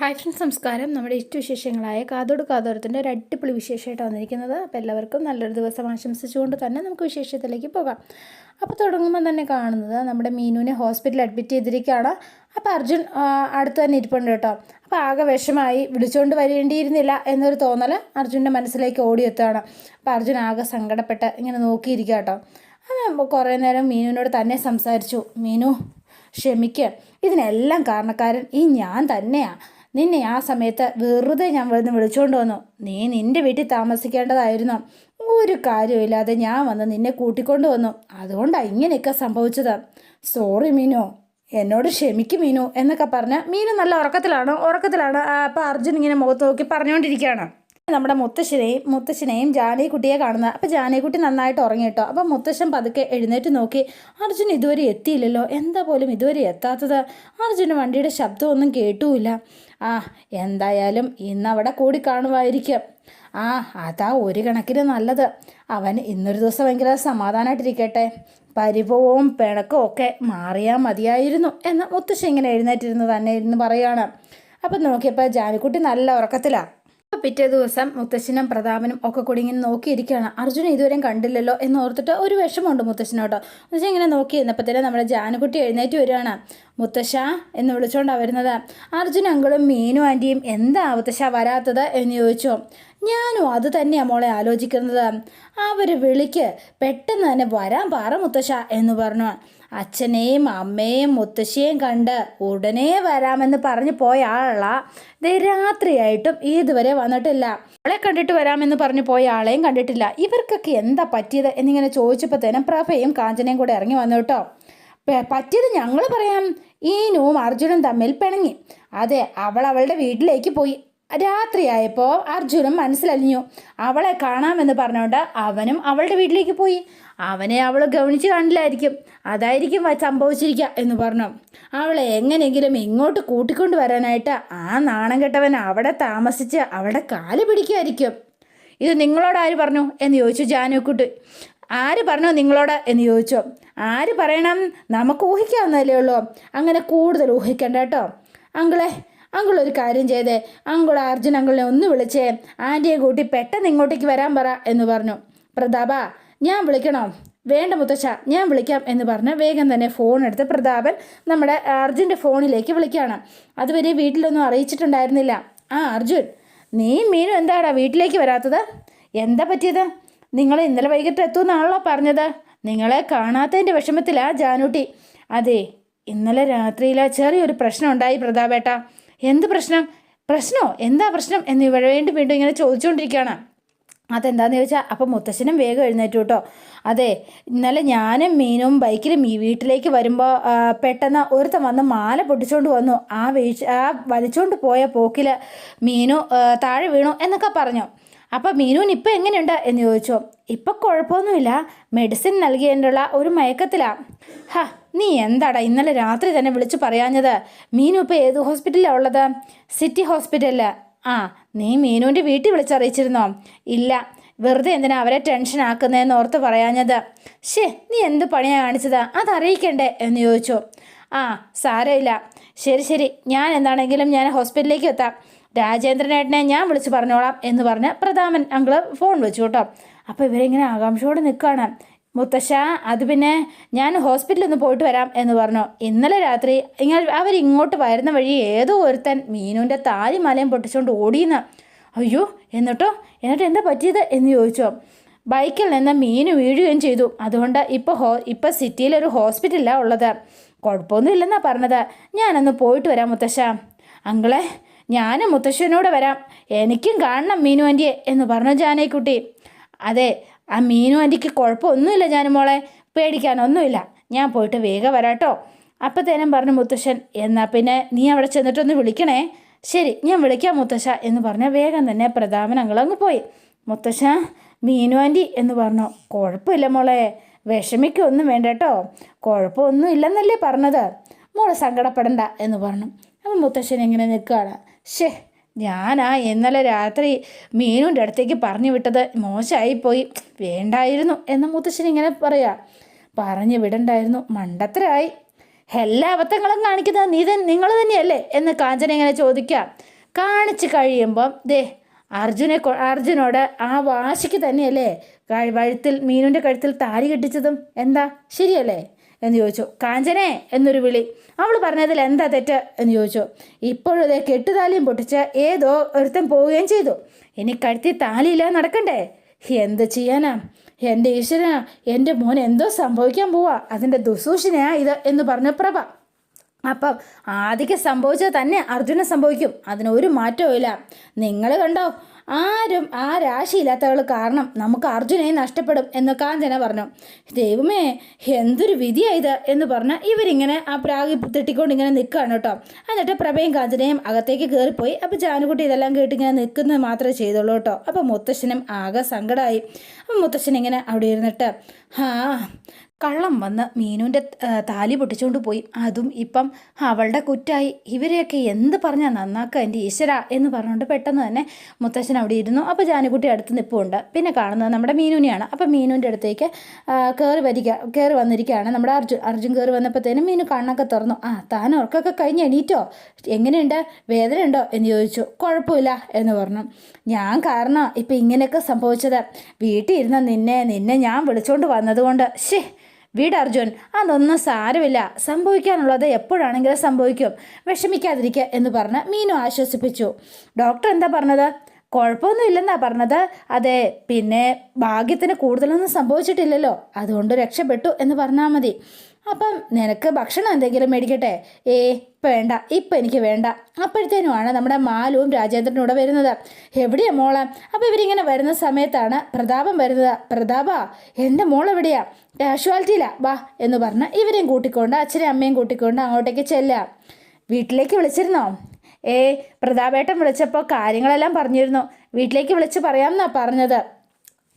Hi friends നമസ്കാരം. നമ്മുടെ ഇഷ്ടവിശേഷങ്ങളായ കാതോട് കാതോരത്തിന്റെ ഒരു അടിപൊളി വിശേഷമായിട്ട് വന്നിരിക്കുന്നത്. അപ്പോൾ എല്ലാവർക്കും നല്ലൊരു ദിവസം ആശംസിച്ചുകൊണ്ട് തന്നെ നമുക്ക് വിശേഷത്തിലേക്ക് പോകാം. അപ്പോൾ തുടങ്ങുമ്പോൾ തന്നെ കാണുന്നത് നമ്മുടെ മീനുവിനെ ഹോസ്പിറ്റലിൽ അഡ്മിറ്റ് ചെയ്തിരിക്കുകയാണ്. അപ്പോൾ അർജുൻ അടുത്ത് തന്നെ ഇരിപ്പുണ്ട് കേട്ടോ. അപ്പോൾ ആകെ വിഷമായി വിളിച്ചുകൊണ്ട് വരേണ്ടിയിരുന്നില്ല എന്നൊരു തോന്നൽ അർജുന്റെ മനസ്സിലേക്ക് ഓടിയെത്തുകയാണ്. അപ്പോൾ അർജുൻ ആകെ സങ്കടപ്പെട്ട് ഇങ്ങനെ നോക്കിയിരിക്കുക കേട്ടോ. അപ്പോൾ കുറേ നേരം മീനുവിനോട് തന്നെ സംസാരിച്ചു. മീനു ക്ഷമിക്കുക ഇതിനെല്ലാം കാരണക്കാരൻ ഈ ഞാൻ തന്നെയാ. നിന്നെ ആ സമയത്ത് വെറുതെ ഞാൻ വന്ന് വിളിച്ചുകൊണ്ട് വന്നു. നീ നിന്റെ വീട്ടിൽ താമസിക്കേണ്ടതായിരുന്നു. ഒരു കാര്യമില്ലാതെ ഞാൻ വന്ന് നിന്നെ കൂട്ടിക്കൊണ്ട് വന്നു. അതുകൊണ്ടാണ് ഇങ്ങനെയൊക്കെ സംഭവിച്ചത്. സോറി മീനു. എന്നോട് ക്ഷമിക്കും മീനു എന്നൊക്കെ പറഞ്ഞ് മീനു നല്ല ഉറക്കത്തിലാണ് ഉറക്കത്തിലാണ്. അപ്പോൾ അർജുൻ ഇങ്ങനെ മുഖത്ത് നോക്കി പറഞ്ഞുകൊണ്ടിരിക്കുകയാണ് നമ്മുടെ മുത്തശ്ശനെയും മുത്തശ്ശനെയും ജാനകിക്കുട്ടിയെ കാണുന്നത് അപ്പോൾ ജാനകിക്കുട്ടി നന്നായിട്ട് ഉറങ്ങി കേട്ടോ. അപ്പോൾ മുത്തശ്ശൻ പതുക്കെ എഴുന്നേറ്റ് നോക്കി അർജുൻ ഇതുവരെ എത്തിയില്ലല്ലോ. എന്താ പോലും ഇതുവരെ എത്താത്തത്? അർജുന് വണ്ടിയുടെ ശബ്ദമൊന്നും കേട്ടുമില്ല ആ എന്തായാലും ഇന്ന് അവിടെ കൂടി കാണുമായിരിക്കും. ആ അതാ ഒരു കണക്കിന് നല്ലത്. അവൻ ഇന്നൊരു ദിവസം ഭയങ്കര സമാധാനമായിട്ടിരിക്കട്ടെ പരിഭവവും പിണക്കവും ഒക്കെ മാറിയാൽ മതിയായിരുന്നു എന്ന് മുത്തശ്ശി ഇങ്ങനെ എഴുന്നേറ്റിരുന്ന് തന്നെ ഇരുന്ന് പറയാണ്. അപ്പം നോക്കിയപ്പോൾ ജാനിക്കുട്ടി നല്ല ഉറക്കത്തിലാണ് പിറ്റേ ദിവസം മുത്തശ്ശനും പ്രതാപനും ഒക്കെ കൂടി ഇങ്ങനെ നോക്കിയിരിക്കുകയാണ്. അർജുന ഇതുവരെയും കണ്ടില്ലല്ലോ എന്ന് ഓർത്തിട്ട് ഒരു വിഷമമുണ്ട് മുത്തശ്ശനോട്ടോ മുത്തശ്ശൻ ഇങ്ങനെ നോക്കി നിന്നപ്പോഴത്തേനും നമ്മുടെ ജാനുകുട്ടി എഴുന്നേറ്റ് വരികയാണ്. മുത്തശ്ശ എന്ന് വിളിച്ചുകൊണ്ടാണ് വരുന്നത്. അർജുൻ അങ്കിളും മീനു ആന്റിയും എന്താ മുത്തശ്ശ വരാത്തത് എന്ന് ചോദിച്ചു. ഞാനും അത് തന്നെയാണ് മോളെ ആലോചിക്കുന്നത്. അവർ വിളിക്ക്. പെട്ടെന്ന് തന്നെ വരാൻ പാറ മുത്തശ്ശ എന്ന് പറഞ്ഞു. അച്ഛനെയും അമ്മയെയും മുത്തശ്ശിയെയും കണ്ട് ഉടനെ വരാമെന്ന് പറഞ്ഞു പോയ ആളാ. രാത്രിയായിട്ടും ഇതുവരെ വന്നിട്ടില്ല. അവളെ കണ്ടിട്ട് വരാമെന്ന് പറഞ്ഞു പോയ ആളെയും കണ്ടിട്ടില്ല. ഇവർക്കൊക്കെ എന്താ പറ്റിയത് എന്നിങ്ങനെ ചോദിച്ചപ്പോഴത്തേനും പ്രഭയും കാഞ്ചനയും കൂടെ ഇറങ്ങി വന്നു കേട്ടോ. പറ്റിയത് ഞങ്ങൾ പറയാം. ഈനുവും അർജുനും തമ്മിൽ പിണങ്ങി. അതെ അവൾ അവളുടെ വീട്ടിലേക്ക് പോയി. രാത്രിയായപ്പോൾ അർജുനും മനസ്സിലലിഞ്ഞു. അവളെ കാണാമെന്ന് പറഞ്ഞുകൊണ്ട് അവനും അവളുടെ വീട്ടിലേക്ക് പോയി. അവനെ അവൾ ഗവനിച്ച് കാണില്ലായിരിക്കും. അതായിരിക്കും സംഭവിച്ചിരിക്കുക എന്ന് പറഞ്ഞു. അവളെ എങ്ങനെയെങ്കിലും ഇങ്ങോട്ട് കൂട്ടിക്കൊണ്ട് വരാനായിട്ട് ആ നാണം കെട്ടവൻ അവിടെ താമസിച്ച് അവളുടെ കാൽ പിടിക്കുമായിരിക്കും ഇത് നിങ്ങളോട് ആര് പറഞ്ഞു? എന്ന് ചോദിച്ചു ജാനുക്കുട്ടി. ആര് പറഞ്ഞു നിങ്ങളോട്? എന്ന് ചോദിച്ചു. ആര് പറയണം? നമുക്ക് ഊഹിക്കാവുന്നതല്ലേ ഉള്ളൂ. അങ്ങനെ കൂടുതൽ ഊഹിക്കണ്ട കേട്ടോ. അങ്കിളെ അങ്കിൾ ഒരു കാര്യം ചെയ്തേ. അങ്കിൾ അർജുൻ അങ്കിളിനെ ഒന്ന് വിളിച്ചേ. ആന്റിയെ കൂട്ടി പെട്ടെന്ന് ഇങ്ങോട്ടേക്ക് വരാൻ പറ എന്ന് പറഞ്ഞു. പ്രതാപ ഞാൻ വിളിക്കണോ? വേണ്ട മുത്തശ്ശ ഞാൻ വിളിക്കാം എന്ന് പറഞ്ഞ് വേഗം തന്നെ ഫോൺ എടുത്ത് പ്രതാപൻ നമ്മുടെ അർജുന്റെ ഫോണിലേക്ക് വിളിക്കുകയാണ്. അതുവരെ വീട്ടിലൊന്നും അറിയിച്ചിട്ടുണ്ടായിരുന്നില്ല. ആ അർജുൻ നീ മീനും എന്താടാ വീട്ടിലേക്ക് വരാത്തത്? എന്താ പറ്റിയത്? നിങ്ങൾ ഇന്നലെ വൈകിട്ട് എത്തുമെന്നാണല്ലോ പറഞ്ഞത്. നിങ്ങളെ കാണാത്തതിന്റെ വിഷമത്തിലാ ജാനൂട്ടി. അതെ ഇന്നലെ രാത്രിയിലാ ചെറിയൊരു പ്രശ്നം ഉണ്ടായി പ്രതാപേട്ട. എന്ത് പ്രശ്നം? പ്രശ്നമോ എന്താ പ്രശ്നം? എന്ന് ഇവിടെ വീണ്ടും വീണ്ടും ഇങ്ങനെ ചോദിച്ചുകൊണ്ടിരിക്കുകയാണ് അതെന്താന്ന് ചോദിച്ചാൽ അപ്പം മുത്തശ്ശനും വേഗം എഴുന്നേറ്റു കേട്ടോ. അതെ ഇന്നലെ ഞാനും മീനും ബൈക്കിലും ഈ വീട്ടിലേക്ക് വരുമ്പോൾ പെട്ടെന്ന് ഒരുത്തൻ വന്ന് മാല പൊട്ടിച്ചുകൊണ്ട് വന്നു. ആ വീഴ്ച ആ വലിച്ചുകൊണ്ട് പോയ പോക്കിൽ മീനു താഴെ വീണു എന്നൊക്കെ പറഞ്ഞു. അപ്പം മീനുവിന് ഇപ്പം എങ്ങനെയുണ്ട്? എന്ന് ചോദിച്ചു. ഇപ്പം കുഴപ്പമൊന്നുമില്ല. മെഡിസിൻ നൽകിയതിനുള്ള ഒരു മയക്കത്തിലാണ് ഹ നീ എന്താടാ ഇന്നലെ രാത്രി തന്നെ വിളിച്ചു പറയാഞ്ഞത്? മീനു ഇപ്പോൾ ഏത് ഹോസ്പിറ്റലിലാണ് ഉള്ളത്? സിറ്റി ഹോസ്പിറ്റലിൽ ആ നീ മീനുവിന്റെ വീട്ടിൽ വിളിച്ചറിയിച്ചിരുന്നോ? ഇല്ല. വെറുതെ എന്തിനാ അവരെ ടെൻഷൻ ആക്കുന്നതെന്ന് ഓർത്ത് പറയാഞ്ഞത്? ഷേ നീ എന്ത് പണിയാണ് കാണിച്ചത്? അതറിയിക്കണ്ടേ? എന്ന് ചോദിച്ചു. ആ സാരമില്ല. ശരി ശരി. ഞാൻ എന്താണെങ്കിലും ഞാൻ ഹോസ്പിറ്റലിലേക്ക് എത്താം. രാജേന്ദ്രനേട്ടനെ ഞാൻ വിളിച്ച് പറഞ്ഞോളാം എന്ന് പറഞ്ഞ് പ്രധാമൻ അങ്കിൾ ഫോൺ വെച്ചു കേട്ടോ. അപ്പോൾ ഇവരിങ്ങനെ ആകാംക്ഷയോടെ നിൽക്കുകയാണ് മുത്തശ്ശ അത് പിന്നെ ഞാൻ ഹോസ്പിറ്റലിൽ ഒന്ന് പോയിട്ട് വരാം എന്ന് പറഞ്ഞു. ഇന്നലെ രാത്രി ഇങ്ങനെ അവരിങ്ങോട്ട് വരുന്ന വഴി ഏതോ ഒരുത്തൻ മീനുവിന്റെ താലി മലയും പൊട്ടിച്ചുകൊണ്ട് ഓടിയെന്ന് അയ്യോ എന്നിട്ടോ? എന്നിട്ട് എന്താ പറ്റിയത് എന്ന് ചോദിച്ചോ. ബൈക്കിൽ നിന്ന് മീൻ വീഴുകയും ചെയ്തു. അതുകൊണ്ട് ഇപ്പോൾ ഹോ ഇപ്പോൾ സിറ്റിയിലൊരു ഹോസ്പിറ്റലാണ് ഉള്ളത്. കുഴപ്പമൊന്നും ഇല്ലെന്നാണ് പറഞ്ഞത്. ഞാനൊന്ന് പോയിട്ട് വരാം മുത്തശ്ശ. അങ്കിളെ ഞാനും മുത്തശ്ശനോട് വരാം. എനിക്കും കാണണം മീനു ആന്റിയെ എന്ന് പറഞ്ഞു ജാനേക്കുട്ടി അതെ ആ മീനു ആന്റിക്ക് കുഴപ്പമൊന്നുമില്ല ജാനുമോളെ. പേടിക്കാനൊന്നുമില്ല. ഞാൻ പോയിട്ട് വേഗം വരാട്ടോ. അപ്പത്തേനും പറഞ്ഞു മുത്തശ്ശൻ എന്നാൽ പിന്നെ നീ അവിടെ ചെന്നിട്ടൊന്ന് വിളിക്കണേ. ശരി ഞാൻ വിളിക്കാം മുത്തശ്ശ എന്ന് പറഞ്ഞ വേഗം തന്നെ പ്രതാപൻ അങ്ങളങ്ങ് പോയി. മുത്തശ്ശ മീനു ആന്റി എന്ന് പറഞ്ഞു. കുഴപ്പമില്ല മോളെ വിഷമിക്കൊന്നും വേണ്ട കേട്ടോ കുഴപ്പമൊന്നും ഇല്ലെന്നല്ലേ പറഞ്ഞത്. മോളെ സങ്കടപ്പെടണ്ട എന്ന് പറഞ്ഞു. അപ്പം മുത്തശ്ശൻ എങ്ങനെ നിൽക്കുകയാണ്. ഷേ ഞാനാ ഇന്നലെ രാത്രി മീനുന്റെ അടുത്തേക്ക് പറഞ്ഞു വിട്ടത് മോശമായിപ്പോയി വേണ്ടായിരുന്നു എന്ന് മുത്തശ്ശൻ ഇങ്ങനെ പറയാ. പറഞ്ഞു വിടണ്ടായിരുന്നു മണ്ടത്തരായി. എല്ലാ അബദ്ധങ്ങളും കാണിക്കുന്നത് നീ തന്നെ നിങ്ങൾ തന്നെയല്ലേ എന്ന് കാഞ്ചന ഇങ്ങനെ ചോദിക്കാം. കാണിച്ച് കഴിയുമ്പം ദേ അർജുനെ അർജുനോട് ആ വാശിക്ക് തന്നെയല്ലേ വഴുത്തിൽ മീനുന്റെ കഴുത്തിൽ താരി കെട്ടിച്ചതും? എന്താ? ശരിയല്ലേ? എന്ന് ചോദിച്ചു. കാഞ്ചനെ എന്നൊരു വിളി. അവൾ പറഞ്ഞതിൽ എന്താ തെറ്റ് എന്ന് ചോദിച്ചു. ഇപ്പോഴതേ കെട്ടുതാലിയും പൊട്ടിച്ച് ഏതോ ഒരുത്തൻ പോവുകയും ചെയ്തു. ഇനി കഴുത്തി താലിയില്ല നടക്കണ്ടേ? എന്ത് ചെയ്യാനാ? എന്റെ ഈശ്വരനാ എന്റെ മോൻ എന്തോ സംഭവിക്കാൻ പോവാ. അതിന്റെ ദുസൂഷിനെയാ ഇത് എന്ന് പറഞ്ഞ പ്രഭ. അപ്പം ആദ്യം സംഭവിച്ചത് തന്നെ അർജുന സംഭവിക്കും. അതിനൊരു മാറ്റവും ഇല്ല നിങ്ങൾ കണ്ടോ? ആരും ആ രാശിയില്ലാത്തവൾ കാരണം നമുക്ക് അർജുനെ നഷ്ടപ്പെടും എന്ന് കാഞ്ചന പറഞ്ഞു. ദൈവമേ എന്തൊരു വിധിയായത് എന്ന് പറഞ്ഞ് ഇവരിങ്ങനെ ആ പ്രാഗി തെട്ടിക്കൊണ്ട് ഇങ്ങനെ നിൽക്കുകയാണ് കേട്ടോ. എന്നിട്ട് പ്രഭയും കാഞ്ചനയും അകത്തേക്ക് കയറിപ്പോയി. അപ്പോൾ ജാനുകുട്ടി ഇതെല്ലാം കേട്ട് ഇങ്ങനെ നിൽക്കുന്നത് മാത്രമേ ചെയ്തുള്ളൂ കേട്ടോ. അപ്പോൾ മുത്തശ്ശനും ആകെ സങ്കടമായി അപ്പം മുത്തശ്ശൻ ഇങ്ങനെ അവിടെ ഇരുന്നിട്ട് ആ കള്ളം വന്ന് മീനുവിന്റെ താലി പൊട്ടിച്ചുകൊണ്ട് പോയി. അതും ഇപ്പം അവളുടെ കുറ്റായി. ഇവരെയൊക്കെ എന്ത് പറഞ്ഞാൽ നന്നാക്കുക എന്റെ ഈശ്വര എന്ന് പറഞ്ഞുകൊണ്ട് പെട്ടെന്ന് തന്നെ മുത്തശ്ശൻ അവിടെ ഇരുന്നു. അപ്പോൾ ജാനുകുട്ടി അടുത്ത് നിൽപ്പുണ്ട് പിന്നെ കാണുന്നത് നമ്മുടെ മീനുവിനെയാണ്. അപ്പോൾ മീനുവിന്റെ അടുത്തേക്ക് കയറി വരിക കയറി വന്നിരിക്കുകയാണ്. നമ്മുടെ അർജുൻ അർജുൻ കയറി വന്നപ്പോഴത്തേനും മീനു കണ്ണൊക്കെ തുറന്നു. ആ താൻ ഉറക്കൊക്കെ കഴിഞ്ഞ് എണീറ്റോ? എങ്ങനെയുണ്ട്? ഉണ്ടോ എന്ന് ചോദിച്ചു. കുഴപ്പമില്ല എന്ന് പറഞ്ഞു. ഞാൻ കാരണം ഇപ്പം ഇങ്ങനെയൊക്കെ സംഭവിച്ചത്. വീട്ടിൽ ഇരുന്ന നിന്നെ നിന്നെ ഞാൻ വിളിച്ചുകൊണ്ട് വന്നതുകൊണ്ട് ശേ വീട് അർജുൻ അതൊന്നും സാരമില്ല. സംഭവിക്കാനുള്ളത് എപ്പോഴാണെങ്കിലും സംഭവിക്കും. വിഷമിക്കാതിരിക്കുക എന്ന് പറഞ്ഞ് മീനു ആശ്വസിപ്പിച്ചു. ഡോക്ടർ എന്താ പറഞ്ഞത്? കുഴപ്പമൊന്നും ഇല്ലെന്നാ പറഞ്ഞത്. അതെ പിന്നെ ഭാഗ്യത്തിന് കൂടുതലൊന്നും സംഭവിച്ചിട്ടില്ലല്ലോ. അതുകൊണ്ട് രക്ഷപ്പെട്ടു എന്ന് പറഞ്ഞാൽ മതി. അപ്പം നിനക്ക് ഭക്ഷണം എന്തെങ്കിലും മേടിക്കട്ടെ? ഏ വേണ്ട. ഇപ്പം എനിക്ക് വേണ്ട. അപ്പോഴത്തേനുമാണ് നമ്മുടെ മാലുവും രാജേന്ദ്രനും കൂടെ വരുന്നത്. എവിടെയാ മോളെ? അപ്പോൾ ഇവരിങ്ങനെ വരുന്ന സമയത്താണ് പ്രതാപം വരുന്നത്. പ്രതാപ എന്റെ മോൾ എവിടെയാ? കാഷ്വാലിറ്റിയിലാ. വാ എന്ന് പറഞ്ഞ് ഇവരെയും കൂട്ടിക്കൊണ്ട് അച്ഛനെയും അമ്മയും കൂട്ടിക്കൊണ്ട് അങ്ങോട്ടേക്ക് ചെല്ലാം വീട്ടിലേക്ക് വിളിച്ചിരുന്നോ? ഏ പ്രതാപേട്ടൻ വിളിച്ചപ്പോൾ കാര്യങ്ങളെല്ലാം പറഞ്ഞിരുന്നു. വീട്ടിലേക്ക് വിളിച്ച് പറയാമെന്നാണ് പറഞ്ഞത്.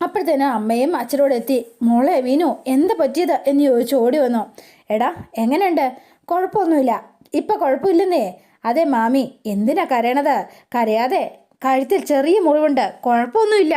അപ്പോഴത്തേനും അമ്മയും അച്ഛനോട് എത്തി മോളെ വീനു എന്താ പറ്റിയത്? എന്ന് ചോദിച്ചു ഓടി വന്നു. എടാ എങ്ങനെയുണ്ട്? കുഴപ്പമൊന്നുമില്ല. ഇപ്പം കുഴപ്പമില്ലെന്നേ. അതെ മാമി എന്തിനാ കരയണത്? കരയാതെ കഴുത്തിൽ ചെറിയ മുറിവുണ്ട്. കുഴപ്പമൊന്നുമില്ല.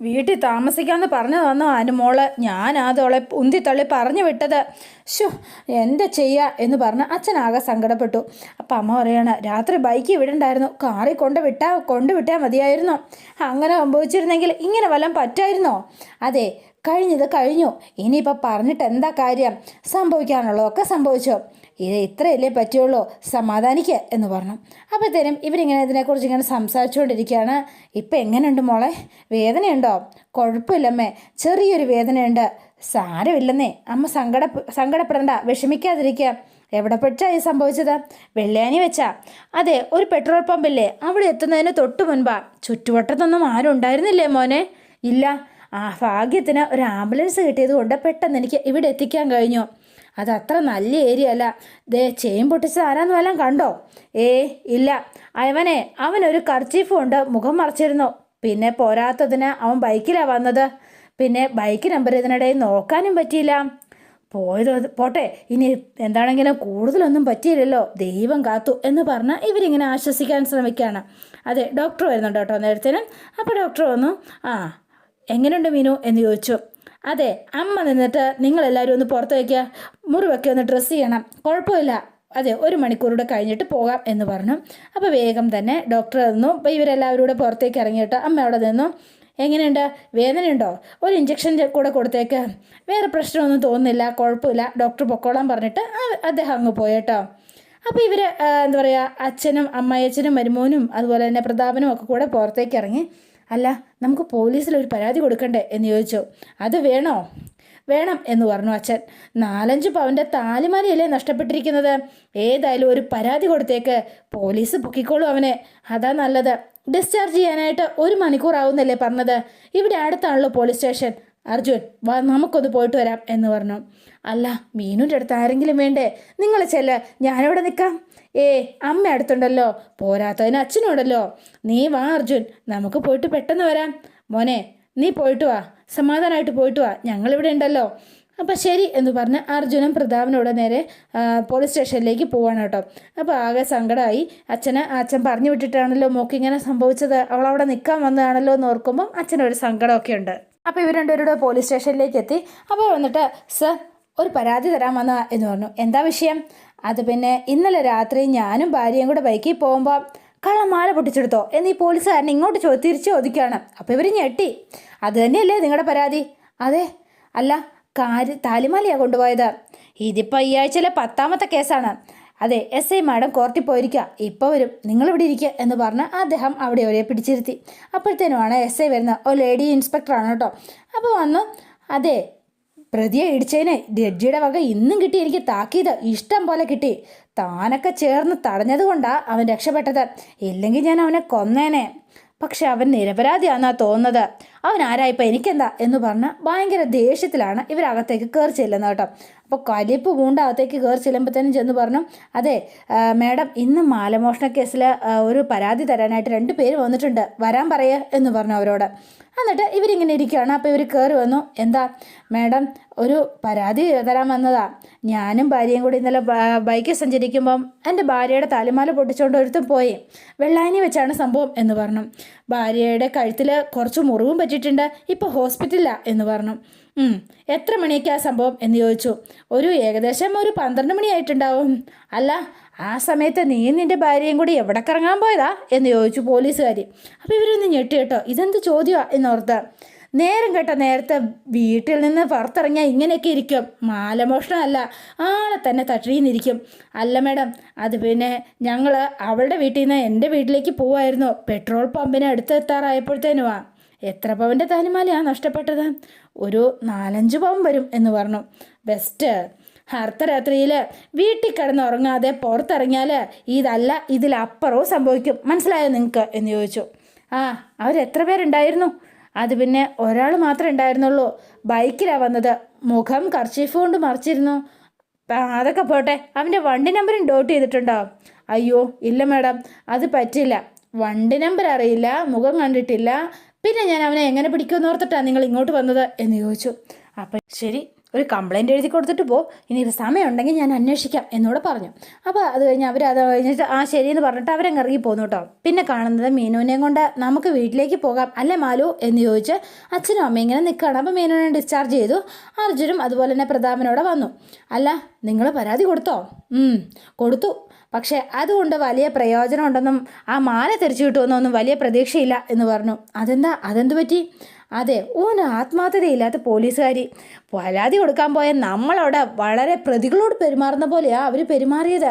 വീട്ടിൽ താമസിക്കാമെന്ന് പറഞ്ഞു തന്നോ? അനുമോൾ ഞാൻ അതോളെ ഉന്തിത്തള്ളി പറഞ്ഞു വിട്ടത്. ഷോ എന്താ ചെയ്യുക എന്ന് പറഞ്ഞ് അച്ഛനാകെ സങ്കടപ്പെട്ടു. അപ്പം അമ്മ പറയാണ് രാത്രി ബൈക്ക് വിടണ്ടായിരുന്നു കാറിൽ കൊണ്ട് വിട്ടാ കൊണ്ട് വിട്ടാൽ മതിയായിരുന്നു. അങ്ങനെ സംഭവിച്ചിരുന്നെങ്കിൽ ഇങ്ങനെ വല്ലതും പറ്റായിരുന്നോ? അതെ കഴിഞ്ഞത് കഴിഞ്ഞു. ഇനിയിപ്പോൾ പറഞ്ഞിട്ട് എന്താ കാര്യം? സംഭവിക്കാനുള്ളതൊക്കെ സംഭവിച്ചോ. ഇത് ഇത്രയല്ലേ പറ്റുള്ളൂ? സമാധാനിക്കുക എന്ന് പറഞ്ഞു. അപ്പോഴത്തേനും ഇവരിങ്ങനെ ഇതിനെക്കുറിച്ച് ഇങ്ങനെ സംസാരിച്ചുകൊണ്ടിരിക്കുകയാണ്. ഇപ്പം എങ്ങനെയുണ്ട് മോളെ? വേദനയുണ്ടോ? കുഴപ്പമില്ലമ്മേ. ചെറിയൊരു വേദനയുണ്ട്. സാരമില്ലെന്നേ. അമ്മ സങ്കട സങ്കടപ്പെടണ്ട. വിഷമിക്കാതിരിക്കുക. എവിടെ വെച്ചാ ഈ സംഭവിച്ചത്? വെള്ളയാനി വെച്ചാ. അതെ ഒരു പെട്രോൾ പമ്പില്ലേ? അവിടെ എത്തുന്നതിന് തൊട്ട് മുൻപാ. ചുറ്റുവട്ടത്തൊന്നും ആരും ഉണ്ടായിരുന്നില്ലേ മോനെ? ഇല്ല. ആ ഭാഗ്യത്തിന് ഒരു ആംബുലൻസ് കിട്ടിയത് കൊണ്ട് പെട്ടെന്ന് എനിക്ക് ഇവിടെ എത്തിക്കാൻ കഴിഞ്ഞു. അത് അത്ര നല്ല ഏരിയ അല്ല. ദേ ചെയിൻ പൊട്ടിച്ചത് ആരാന്ന് വല്ലതും കണ്ടോ? ഏ ഇല്ല. അവനെ അവനൊരു കർച്ചീഫും ഉണ്ട്. മുഖം മറച്ചിരുന്നു. പിന്നെ പോരാത്തതിന് അവൻ ബൈക്കിലാണ് വന്നത്. പിന്നെ ബൈക്ക് നമ്പർ ഇതിനിടയിൽ നോക്കാനും പറ്റിയില്ല. പോയത് പോട്ടെ ഇനി എന്താണെങ്കിലും കൂടുതലൊന്നും പറ്റിയില്ലല്ലോ. ദൈവം കാത്തു എന്ന് പറഞ്ഞ് ഇവരിങ്ങനെ ആശ്വസിക്കാൻ ശ്രമിക്കുകയാണ് അതെ ഡോക്ടർ വരുന്നുണ്ട് കേട്ടോ നേരത്തേനും. അപ്പോൾ ഡോക്ടർ വന്നു. ആ എങ്ങനെയുണ്ട് മീനു എന്ന് ചോദിച്ചു. അതെ അമ്മ നിന്നിട്ട് നിങ്ങളെല്ലാവരും ഒന്ന് പുറത്ത് വയ്ക്കുക മുറിവൊക്കെ ഒന്ന് ഡ്രസ്സ് ചെയ്യണം. കുഴപ്പമില്ല. അതെ ഒരു മണിക്കൂറൂടെ കഴിഞ്ഞിട്ട് പോകാം എന്ന് പറഞ്ഞു. അപ്പോൾ വേഗം തന്നെ ഡോക്ടർ നിന്നു. അപ്പോൾ ഇവരെല്ലാവരും കൂടെ പുറത്തേക്ക് ഇറങ്ങിയിട്ട് അമ്മ അവിടെ നിന്നു. എങ്ങനെയുണ്ട്? വേദനയുണ്ടോ? ഒരു ഇഞ്ചക്ഷൻ കൂടെ കൊടുത്തേക്ക്. വേറെ പ്രശ്നമൊന്നും തോന്നുന്നില്ല കുഴപ്പമില്ല. ഡോക്ടർ പൊക്കോളാൻ പറഞ്ഞിട്ട് അദ്ദേഹം അങ്ങ് പോയേട്ടോ. അപ്പോൾ ഇവർ എന്താ പറയുക അച്ഛനും അമ്മയച്ഛനും മരുമോനും അതുപോലെ തന്നെ പ്രതാപനും ഒക്കെ കൂടെ പുറത്തേക്ക് ഇറങ്ങി. അല്ല നമുക്ക് പോലീസിൽ ഒരു പരാതി കൊടുക്കണ്ടേ എന്ന് ചോദിച്ചു. അത് വേണോ? വേണം എന്ന് പറഞ്ഞു അച്ഛൻ. നാലഞ്ച് പവന്റെ താലിമാലയല്ലേ നഷ്ടപ്പെട്ടിരിക്കുന്നത്? ഏതായാലും ഒരു പരാതി കൊടുത്തേക്ക്. പോലീസ് പൊക്കിക്കോളും അവനെ. അതാ നല്ലത്. ഡിസ്ചാർജ് ചെയ്യാനായിട്ട് ഒരു മണിക്കൂർ ആവുന്നല്ലേ പറഞ്ഞത്. ഇവിടെ അടുത്താണല്ലോ പോലീസ് സ്റ്റേഷൻ. അർജുൻ വാ നമുക്കൊന്ന് പോയിട്ട് വരാം എന്ന് പറഞ്ഞു. അല്ല മീനുന്റെ അടുത്ത് ആരെങ്കിലും വേണ്ടേ? നിങ്ങൾ ചെല്ല ഞാനിവിടെ നിൽക്കാം ഏ അമ്മ അടുത്തുണ്ടല്ലോ. പോരാത്തതിന് അച്ഛനുണ്ടല്ലോ. നീ വാ അർജുൻ. നമുക്ക് പോയിട്ട് പെട്ടെന്ന് വരാം. മോനെ നീ പോയിട്ട് വാ. സമാധാനമായിട്ട് പോയിട്ട് വാ. ഞങ്ങളിവിടെ ഉണ്ടല്ലോ. അപ്പം ശരി എന്ന് പറഞ്ഞ് അർജുനും പ്രതാപനോട് നേരെ പോലീസ് സ്റ്റേഷനിലേക്ക് പോവാണ് കേട്ടോ. അപ്പോൾ ആകെ സങ്കടമായി അച്ഛനെ അച്ഛൻ പറഞ്ഞു വിട്ടിട്ടാണല്ലോ മോക്ക് ഇങ്ങനെ സംഭവിച്ചത്. അവൾ അവിടെ നിൽക്കാൻ വന്നതാണല്ലോ എന്ന് ഓർക്കുമ്പം അച്ഛനൊരു സങ്കടമൊക്കെ ഉണ്ട്. അപ്പോൾ ഇവർ പോലീസ് സ്റ്റേഷനിലേക്ക് എത്തി. അപ്പോൾ വന്നിട്ട് സർ ഒരു പരാതി തരാൻ വന്ന എന്ന് പറഞ്ഞു. എന്താ വിഷയം? അത് പിന്നെ ഇന്നലെ രാത്രി ഞാനും ഭാര്യയും കൂടെ ബൈക്കിൽ പോകുമ്പോൾ കള്ളമാല പൊട്ടിച്ചെടുത്തോ എന്നീ പോലീസുകാരൻ ഇങ്ങോട്ട് ചോ തിരിച്ചു ചോദിക്കുകയാണ്. അപ്പോൾ ഇവർ ഞെട്ടി. അത് തന്നെയല്ലേ നിങ്ങളുടെ പരാതി? അതെ. അല്ല കാര്യ താലിമാലയാണ് കൊണ്ടുപോയത്. ഇതിപ്പോൾ ഈ ആഴ്ചയിലെ പത്താമത്തെ കേസാണ്. അതെ എസ് ഐ മാഡം കോർട്ടിൽ പോയിരിക്കുക ഇപ്പോൾ വരും. നിങ്ങളിവിടെ ഇരിക്കുക എന്ന് പറഞ്ഞ് അദ്ദേഹം അവിടെ ഒരേ പിടിച്ചിരുത്തി. അപ്പോഴത്തേനുമാണ് എസ് ഐ വരുന്നത്. ഓ ലേഡി ഇൻസ്പെക്ടറാണ് കേട്ടോ. അപ്പോൾ വന്നു. അതെ പ്രതിയെ ഇടിച്ചതിന് ജഡ്ജിയുടെ വക ഇന്നും കിട്ടി എനിക്ക് താക്കീത്. ഇഷ്ടം പോലെ കിട്ടി. താനൊക്കെ ചേർന്ന് തടഞ്ഞത് കൊണ്ടാണ് അവൻ രക്ഷപ്പെട്ടത്. ഇല്ലെങ്കിൽ ഞാൻ അവനെ കൊന്നേനെ. പക്ഷെ അവൻ നിരപരാധിയാണെന്നാ തോന്നുന്നത്. അവൻ ആരായിപ്പോൾ എനിക്കെന്താ എന്ന് പറഞ്ഞ് ഭയങ്കര ദേഷ്യത്തിലാണ് ഇവരകത്തേക്ക് കയറി ചെല്ലുന്നത് കേട്ടോ. അപ്പോൾ കലിപ്പ് പൂണ്ട അകത്തേക്ക് കയറി ചെല്ലുമ്പോഴത്തേനും ചെന്ന് പറഞ്ഞു അതെ മാഡം ഇന്ന് മാലമോഷണ കേസിൽ ഒരു പരാതി തരാനായിട്ട് രണ്ട് പേര് വന്നിട്ടുണ്ട്. വരാൻ പറയുക എന്ന് പറഞ്ഞു അവരോട്. എന്നിട്ട് ഇവരിങ്ങനെ ഇരിക്കുകയാണ് അപ്പോൾ ഇവർ കയറി വന്നു. എന്താ മാഡം ഒരു പരാതി തരാൻ വന്നതാ. ഞാനും ഭാര്യയും കൂടി ഇന്നലെ ബൈക്കിൽ സഞ്ചരിക്കുമ്പം എന്റെ ഭാര്യയുടെ തലമാല പൊട്ടിച്ചുകൊണ്ട് ഒരുത്തും പോയി. വെള്ളായനി വെച്ചാണ് സംഭവം എന്ന് പറഞ്ഞു. ഭാര്യയുടെ കഴുത്തിൽ കുറച്ച് മുറിവും പറ്റിയിട്ടുണ്ട്. ഇപ്പോൾ ഹോസ്പിറ്റലിലാണ് എന്ന് പറഞ്ഞു. എത്ര മണിയൊക്കെ ആ സംഭവം എന്ന് ചോദിച്ചു. ഒരു ഏകദേശം ഒരു പന്ത്രണ്ട് മണിയായിട്ടുണ്ടാവും. അല്ല ആ സമയത്ത് നീ നിന്റെ ഭാര്യയും കൂടി എവിടെ കറങ്ങാൻ പോയതാ എന്ന് ചോദിച്ചു പോലീസുകാർ അപ്പോൾ ഇവരൊന്ന് ഞെട്ടി കേട്ടോ ഇതെന്ത് ചോദ്യമാണ് എന്നോർത്ത്. നേരം കേട്ട നേരത്തെ വീട്ടിൽ നിന്ന് പുറത്തിറങ്ങിയാൽ ഇങ്ങനെയൊക്കെ ഇരിക്കും. മാലമോഷണമല്ല ആളെ തന്നെ തട്ടിന്നിരിക്കും. അല്ല മേഡം അത് പിന്നെ ഞങ്ങൾ അവളുടെ വീട്ടിൽ നിന്ന് എന്റെ വീട്ടിലേക്ക് പോവായിരുന്നു. പെട്രോൾ പമ്പിന് അടുത്തെത്താറായപ്പോഴത്തേനുവാ. എത്ര പവന്റെ താലിമാലയാണ് നഷ്ടപ്പെട്ടത്? ഒരു നാലഞ്ച് പവൻ വരും എന്ന് പറഞ്ഞു. ബെസ്റ്റ്. അർദ്ധരാത്രിയിൽ വീട്ടിൽ കിടന്ന് ഉറങ്ങാതെ പുറത്തിറങ്ങിയാൽ ഇതല്ല ഇതിലപ്പുറവും സംഭവിക്കും. മനസ്സിലായോ നിങ്ങൾക്ക് എന്ന് ചോദിച്ചു. ആ അവരെത്ര പേരുണ്ടായിരുന്നു? അത് പിന്നെ ഒരാൾ മാത്രമേ ഉണ്ടായിരുന്നുള്ളൂ. ബൈക്കിലാണ് വന്നത്. മുഖം കർച്ചീഫ് കൊണ്ട് മറിച്ചിരുന്നു. അതൊക്കെ പോട്ടെ. അവന്റെ വണ്ടി നമ്പറും ഡോട്ട് ചെയ്തിട്ടുണ്ടോ? അയ്യോ ഇല്ല മാഡം. അത് പറ്റില്ല. വണ്ടി നമ്പർ അറിയില്ല മുഖം കണ്ടിട്ടില്ല. പിന്നെ ഞാൻ അവനെ എങ്ങനെ പിടിക്കുമെന്ന് ഓർത്തിട്ടാണ് നിങ്ങൾ ഇങ്ങോട്ട് വന്നത് എന്ന് ചോദിച്ചു. അപ്പം ശരി ഒരു കംപ്ലൈന്റ് എഴുതി കൊടുത്തിട്ട് പോ. ഇനി സമയമുണ്ടെങ്കിൽ ഞാൻ അന്വേഷിക്കാം എന്നോട് പറഞ്ഞു. അപ്പോൾ അത് കഴിഞ്ഞ് അവർ അത് കഴിഞ്ഞിട്ട് ആ ശരിയെന്ന് പറഞ്ഞിട്ട് അവരങ്ങ് ഇറങ്ങി പോന്നു കേട്ടോ പിന്നെ കാണുന്നത് മീനുവിനെയും കൊണ്ട് നമുക്ക് വീട്ടിലേക്ക് പോകാം. അല്ലേ മാലു? എന്ന് ചോദിച്ച് അച്ഛനും അമ്മയും ഇങ്ങനെ നിൽക്കുകയാണ്. അപ്പോൾ മീനുവിനെ ഡിസ്ചാർജ് ചെയ്തു. അർജുനും അതുപോലെ തന്നെ പ്രതാപനോടെ വന്നു. അല്ല നിങ്ങൾ പരാതി കൊടുത്തോ? കൊടുത്തു. പക്ഷേ അതുകൊണ്ട് വലിയ പ്രയോജനമുണ്ടെന്നും ആ മാല തിരിച്ചു കിട്ടുമെന്നൊന്നും വലിയ പ്രതീക്ഷയില്ല എന്ന് പറഞ്ഞു. അതെന്താ? അതെന്ത് പറ്റി? അതെ ഓന് ആത്മാർത്ഥതയില്ലാത്ത പോലീസുകാരി. പരാതി കൊടുക്കാൻ പോയ നമ്മളവിടെ വളരെ പ്രതികളോട് പെരുമാറുന്ന പോലെയാണ് അവർ പെരുമാറിയത്.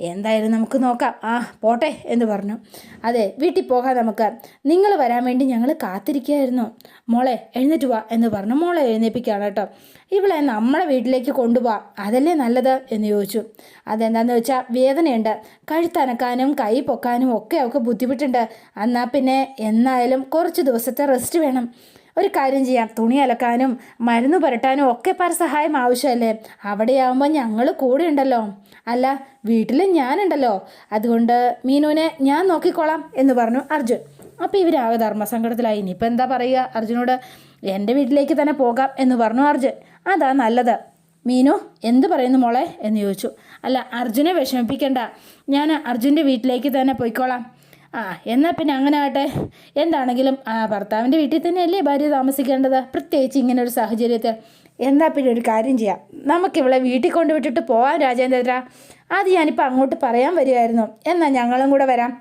എന്തായാലും നമുക്ക് നോക്കാം. ആ പോട്ടെ എന്ന് പറഞ്ഞു. അതെ വീട്ടിൽ പോകാം നമുക്ക്. നിങ്ങൾ വരാൻ വേണ്ടി ഞങ്ങൾ കാത്തിരിക്കുകയായിരുന്നു. മോളെ എഴുന്നേറ്റ് വാ എന്ന് പറഞ്ഞു. മോളെ എഴുന്നേൽപ്പിക്കുകയാണ് കേട്ടോ. ഇവളെ നമ്മളെ വീട്ടിലേക്ക് കൊണ്ടുപോവാ. അതല്ലേ നല്ലത് എന്ന് ചോദിച്ചു. അതെന്താണെന്ന് വെച്ചാൽ വേദനയുണ്ട്. കഴുത്തനക്കാനും കൈ പൊക്കാനും ഒക്കെ അവൾക്ക് ബുദ്ധിമുട്ടുണ്ട്. എന്നാൽ പിന്നെ എന്നായാലും കുറച്ച് ദിവസത്തെ റെസ്റ്റ് വേണം. ഒരു കാര്യം ചെയ്യാം. തുണി അലക്കാനും മരുന്ന് പുരട്ടാനും ഒക്കെ പരസഹായം ആവശ്യമല്ലേ? അവിടെയാവുമ്പോൾ ഞങ്ങൾ കൂടെ ഉണ്ടല്ലോ. അല്ല വീട്ടിൽ ഞാനുണ്ടല്ലോ. അതുകൊണ്ട് മീനുവിനെ ഞാൻ നോക്കിക്കോളാം എന്ന് പറഞ്ഞു അർജുൻ. അപ്പോൾ ഇവരാകെ ധർമ്മസങ്കടത്തിലായി. ഇനിയിപ്പോൾ എന്താ പറയുക? അർജുനോട് എന്റെ വീട്ടിലേക്ക് തന്നെ പോകാം എന്ന് പറഞ്ഞു അർജുൻ. അതാ നല്ലത്. മീനു എന്ത് പറയുന്നു മോളെ? എന്ന് ചോദിച്ചു. അല്ല അർജുനെ വിഷമിപ്പിക്കണ്ട. ഞാൻ അർജുന്റെ വീട്ടിലേക്ക് തന്നെ പോയിക്കോളാം. ആ എന്നാൽ പിന്നെ അങ്ങനെ ആട്ടെ എന്താണെങ്കിലും ആ ഭർത്താവിന്റെ വീട്ടിൽ തന്നെയല്ലേ ഭാര്യ താമസിക്കേണ്ടത്? പ്രത്യേകിച്ച് ഇങ്ങനെ ഒരു സാഹചര്യത്തിൽ. എന്നാൽ പിന്നെ ഒരു കാര്യം ചെയ്യാം. നമുക്കിവളെ വീട്ടിൽ കൊണ്ടുവിട്ടിട്ട് പോകാം രാജേന്ദ്ര അത് ഞാനിപ്പോൾ അങ്ങോട്ട് പറയാൻ വരുമായിരുന്നു എന്നാൽ ഞങ്ങളും കൂടെ വരാം.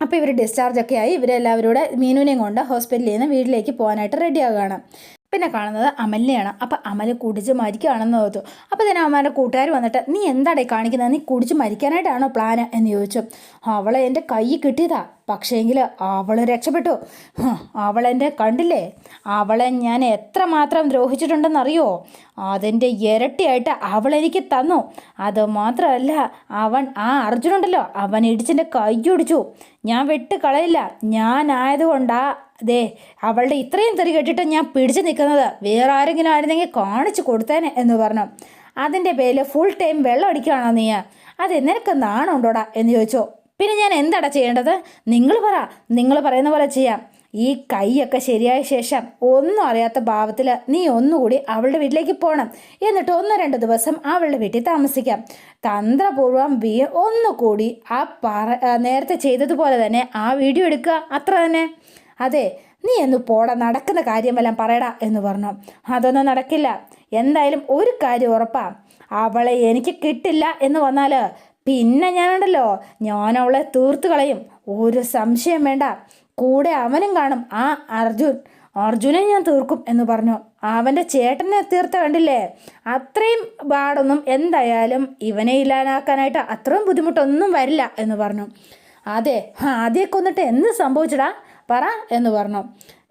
അപ്പോൾ ഇവർ ഡിസ്ചാർജ് ഒക്കെ ആയി ഇവരെല്ലാവരും കൂടെ മീനുവിനെയും കൊണ്ട് ഹോസ്പിറ്റലിൽ നിന്ന് വീട്ടിലേക്ക് പോകാനായിട്ട് റെഡി ആവുകയാണ്. പിന്നെ കാണുന്നത് അമലിനെയാണ്. അപ്പം അമൽ കുടിച്ച് മരിക്കുകയാണെന്ന് തോർത്തു അപ്പോൾ തന്നെ അമ്മേന്റെ കൂട്ടുകാർ വന്നിട്ട് നീ എന്താടേ കാണിക്കുന്നത് നീ കുടിച്ച് മരിക്കാനായിട്ടാണോ പ്ലാന് എന്ന് ചോദിച്ചു. അവളെ എന്റെ കൈ കിട്ടിയതാ. പക്ഷേങ്കിൽ അവൾ രക്ഷപ്പെട്ടു. അവളെന്റെ കണ്ടില്ലേ? അവളെ ഞാൻ എത്രമാത്രം ദ്രോഹിച്ചിട്ടുണ്ടെന്നറിയോ? അതിന്റെ ഇരട്ടിയായിട്ട് അവൾ എനിക്ക് തന്നു. അത് മാത്രമല്ല അവൻ ആ അർജുനുണ്ടല്ലോ അവൻ ഇടിച്ചെന്റെ കൈയൊടിച്ചു ഞാൻ വെട്ട് കളയില്ല. ഞാനായതുകൊണ്ടാ ദേ അവളുടെ ഇത്രയും തെറി കെട്ടിട്ട് ഞാൻ പിടിച്ചു നിൽക്കുന്നത്. വേറെ ആരെങ്കിലും ആയിരുന്നെങ്കിൽ കാണിച്ചു കൊടുത്തേനെ എന്ന് പറഞ്ഞു. അതിന്റെ പേരിൽ ഫുൾ ടൈം വെള്ളം അടിക്കുകയാണോ നീ? അത് നിനക്ക് നാണമുണ്ടോടാ? എന്ന് ചോദിച്ചു. പിന്നെ ഞാൻ എന്താടാ ചെയ്യേണ്ടത്? നിങ്ങൾ പറ. നിങ്ങൾ പറയുന്ന പോലെ ചെയ്യാം. ഈ കൈയൊക്കെ ശരിയായ ശേഷം ഒന്നും അറിയാത്ത ഭാവത്തിൽ നീ ഒന്നുകൂടി അവളുടെ വീട്ടിലേക്ക് പോകണം എന്നിട്ട് ഒന്ന് രണ്ട് ദിവസം അവളുടെ വീട്ടിൽ താമസിക്കാം. തന്ത്രപൂർവം വീ ഒന്നുകൂടി ആ പറ നേരത്തെ ചെയ്തതുപോലെ തന്നെ ആ വീഡിയോ എടുക്കുക അത്ര തന്നെ. അതെ നീ എന്ന് പോടാ. നടക്കുന്ന കാര്യമെല്ലാം പറയടാ എന്ന് പറഞ്ഞു. അതൊന്നും നടക്കില്ല. എന്തായാലും ഒരു കാര്യം ഉറപ്പാ. അവളെ എനിക്ക് കിട്ടില്ല എന്ന് വന്നാൽ പിന്നെ ഞാനുണ്ടല്ലോ ഞാൻ അവളെ തീർത്ത് കളയും. ഒരു സംശയം വേണ്ട. കൂടെ അവനും കാണും. ആ അർജുൻ. അർജുനെ ഞാൻ തീർക്കും എന്ന് പറഞ്ഞു. അവന്റെ ചേട്ടനെ തീർത്ത കണ്ടില്ലേ? അത്രയും പാടൊന്നും എന്തായാലും ഇവനെ ഇല്ലാനാക്കാനായിട്ട് അത്രയും ബുദ്ധിമുട്ടൊന്നും വരില്ല എന്ന് പറഞ്ഞു. അതെ ആദ്യം കൊന്നിട്ട് എന്ത് സംഭവിച്ചടാ? പറ എന്ന് പറഞ്ഞു.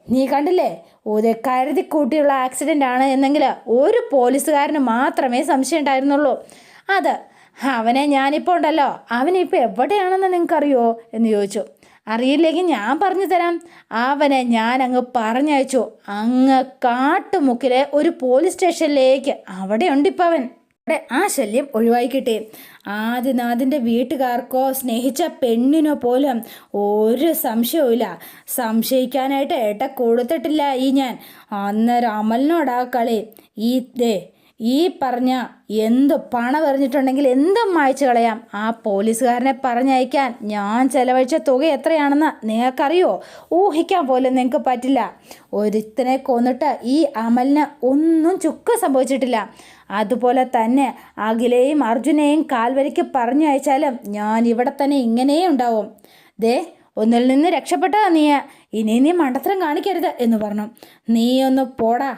നീ കണ്ടില്ലേ? ഒരു കരുതി കൂട്ടിയുള്ള ആക്സിഡന്റ് ആണ് എന്നെങ്കിൽ ഒരു പോലീസുകാരന് മാത്രമേ സംശയം ഉണ്ടായിരുന്നുള്ളൂ. അത് അവനെ ഞാനിപ്പോൾ ഉണ്ടല്ലോ. അവനിപ്പോൾ എവിടെയാണെന്ന് നിങ്ങൾക്കറിയോ? എന്ന് ചോദിച്ചു. അറിയില്ലെങ്കിൽ ഞാൻ പറഞ്ഞു തരാം. അവനെ ഞാൻ അങ്ങ് പറഞ്ഞയച്ചു. അങ്ങ് കാട്ടുമുക്കിലെ ഒരു പോലീസ് സ്റ്റേഷനിലേക്ക്. അവിടെ ഉണ്ട് ഇപ്പം അവൻ. അവിടെ ആ ശല്യം ഒഴിവായി കിട്ടി. ആദിനാഥിന്റെ വീട്ടുകാർക്കോ സ്നേഹിച്ച പെണ്ണിനോ പോലും ഒരു സംശയവുമില്ല. സംശയിക്കാനായിട്ട് ഏട്ട കൊടുത്തിട്ടില്ല ഈ ഞാൻ. അന്നേരം അമലിനോടാ കളി. ഈ ദേ ഈ പറഞ്ഞ എന്ത് പണം എറിഞ്ഞിട്ടുണ്ടെങ്കിൽ എന്തും മായച്ചു കളയാം. ആ പോലീസുകാരനെ പറഞ്ഞയക്കാൻ ഞാൻ ചെലവഴിച്ച തുക എത്രയാണെന്ന് നിങ്ങൾക്കറിയോ? ഊഹിക്കാൻ പോലും നിങ്ങൾക്ക് പറ്റില്ല. ഒരുത്തനെ കൊന്നിട്ട് ഈ അമലിന് ഒന്നും ചുക്ക് സംഭവിച്ചിട്ടില്ല. അതുപോലെ തന്നെ അഖിലെയും അർജുനെയും കാൽവരിക്ക് പറഞ്ഞു അയച്ചാലും ഞാൻ ഇവിടെ തന്നെ ഇങ്ങനെ ഉണ്ടാവും. ദേ ഒന്നിൽ നിന്ന് രക്ഷപ്പെട്ടതാ നീ. ഇനി നീ മണ്ടത്തരം കാണിക്കരുത് എന്ന് പറഞ്ഞു. നീ ഒന്ന് പോടാ.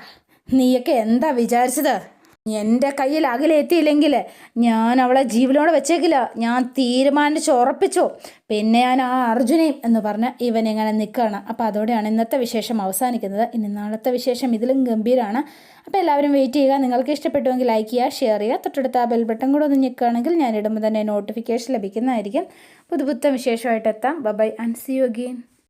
നീയൊക്കെ എന്താ വിചാരിച്ചത്? എന്റെ കയ്യിൽ അകലെ എത്തിയില്ലെങ്കിൽ ഞാൻ അവളെ ജീവനോടെ വെച്ചേക്കില്ല. ഞാൻ തീരുമാനിച്ച് ഉറപ്പിച്ചു. പിന്നെ ഞാൻ ആ അർജുനയും എന്ന് പറഞ്ഞ് ഇവൻ ഇങ്ങനെ നിൽക്കുകയാണ് അപ്പോൾ അതോടെയാണ് ഇന്നത്തെ വിശേഷം അവസാനിക്കുന്നത്. ഇനി നാളത്തെ വിശേഷം ഇതിലും ഗംഭീരമാണ് അപ്പോൾ എല്ലാവരും വെയിറ്റ് ചെയ്യുക. നിങ്ങൾക്ക് ഇഷ്ടപ്പെട്ടുവെങ്കിൽ ലൈക്ക് ചെയ്യുക ഷെയർ ചെയ്യുക. തൊട്ടടുത്ത ആ ബെൽ ബട്ടൺ കൂടെ ഒന്ന് ഞെക്കുകയാണെങ്കിൽ ഞാൻ ഇടുമ്പോൾ തന്നെ നോട്ടിഫിക്കേഷൻ ലഭിക്കുന്നതായിരിക്കും. പുതുപുത്തൻ വിശേഷമായിട്ട് എത്താം. Bye and see you again